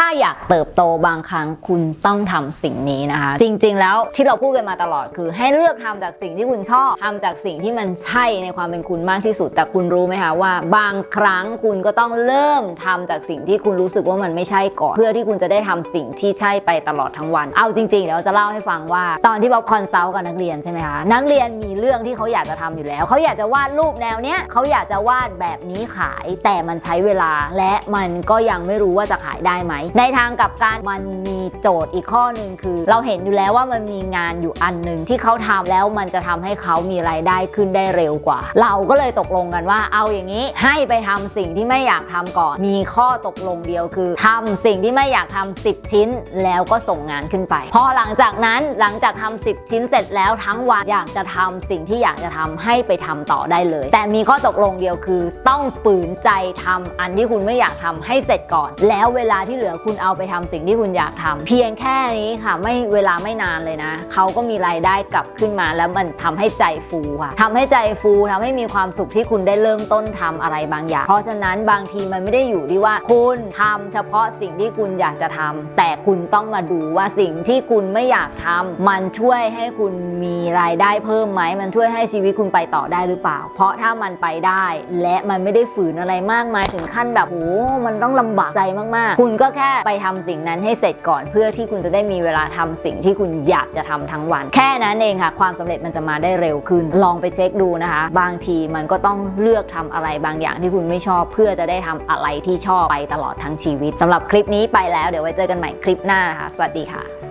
ถ้าอยากเติบโตบางครั้งคุณต้องทำสิ่งนี้นะคะ จริง ๆ แล้วที่เราพูดกันมาตลอดคือ ให้เลือกทำจากสิ่งที่คุณชอบทำจากสิ่งที่มันใช่ในความเป็นคุณมากที่สุด แต่คุณรู้ไหมคะว่า บางครั้งคุณก็ต้องเริ่มทำจากสิ่งที่คุณรู้สึกว่ามันไม่ใช่ก่อน เพื่อที่คุณจะได้ทำสิ่งที่ใช่ไปตลอดทั้งวัน เอาจริงๆเดี๋ยวจะเล่าให้ฟังว่า ตอนที่บ๊อบคอนซัลท์กับนักเรียนใช่ไหมคะนักเรียนมีเรื่องที่เขาอยากจะทำอยู่แล้วเขาอยากจะวาดรูปแนวเนี้ยเขาอยากจะวาดแบบนี้ขาย แต่มันใช้เวลาและมันก็ยังไม่รู้ว่าจะขายได้ไหมในทางกับการมันมีโจทย์อีกข้อหนึ่งคือ เราเห็นอยู่แล้วว่ามันมีงานอยู่อันหนึ่งที่เขาทำแล้วมันจะทำให้เขามีรายได้ขึ้นได้เร็วกว่า เราก็เลยตกลงกันว่า เอาอย่างนี้ให้ไปทำสิ่งที่ไม่อยากทำก่อน มีข้อตกลงเดียวคือทำสิ่งที่ไม่อยากทำ10 ชิ้น แล้วก็ส่งงานขึ้นไป พอหลังจากนั้นหลังจากทำ10 ชิ้นเสร็จแล้วทั้งวันอยากจะทำสิ่งที่อยากจะทำให้ไปทำต่อได้เลย แต่มีข้อตกลงเดียวคือ ต้องฝืนใจทำอันที่คุณไม่อยากทำให้เสร็จก่อน แล้วเวลาที่เหลือคุณเอาไปทำสิ่งที่คุณอยากทำเพียงแค่นี้ค่ะ ไม่เวลาไม่นานเลยนะ เขาก็มีรายได้กลับขึ้นมาแล้วมันทำให้ใจฟูค่ะทำให้ใจฟูทำให้มีความสุขที่คุณได้เริ่มต้นทำอะไรบางอย่าง เพราะฉะนั้นบางทีมันไม่ได้อยู่ที่ว่า คุณทำเฉพาะสิ่งที่คุณอยากจะทำแต่คุณต้องมาดูว่าสิ่งที่คุณไม่อยากทำมันช่วยให้คุณมีรายได้เพิ่มไหมมันช่วยให้ชีวิตคุณไปต่อได้หรือเปล่า เพราะถ้ามันไปได้ และมันไม่ได้ฝืนอะไรมากมายถึงขั้นแบบโอ้มันต้องลำบากใจมากๆ คุณก็แค่ไปทำสิ่งนั้นให้เสร็จก่อน เพื่อที่คุณจะได้มีเวลาทำสิ่งที่คุณอยากจะทำทั้งวัน แค่นั้นเองค่ะ ความสำเร็จมันจะมาได้เร็วขึ้น ลองไปเช็คดูนะคะ บางทีมันก็ต้องเลือกทำอะไรบางอย่างที่คุณไม่ชอบ เพื่อจะได้ทำอะไรที่ชอบไปตลอดทั้งชีวิตสำหรับคลิปนี้ไปแล้วเดี๋ยวไว้เจอกันใหม่คลิปหน้านะคะสวัสดีค่ะ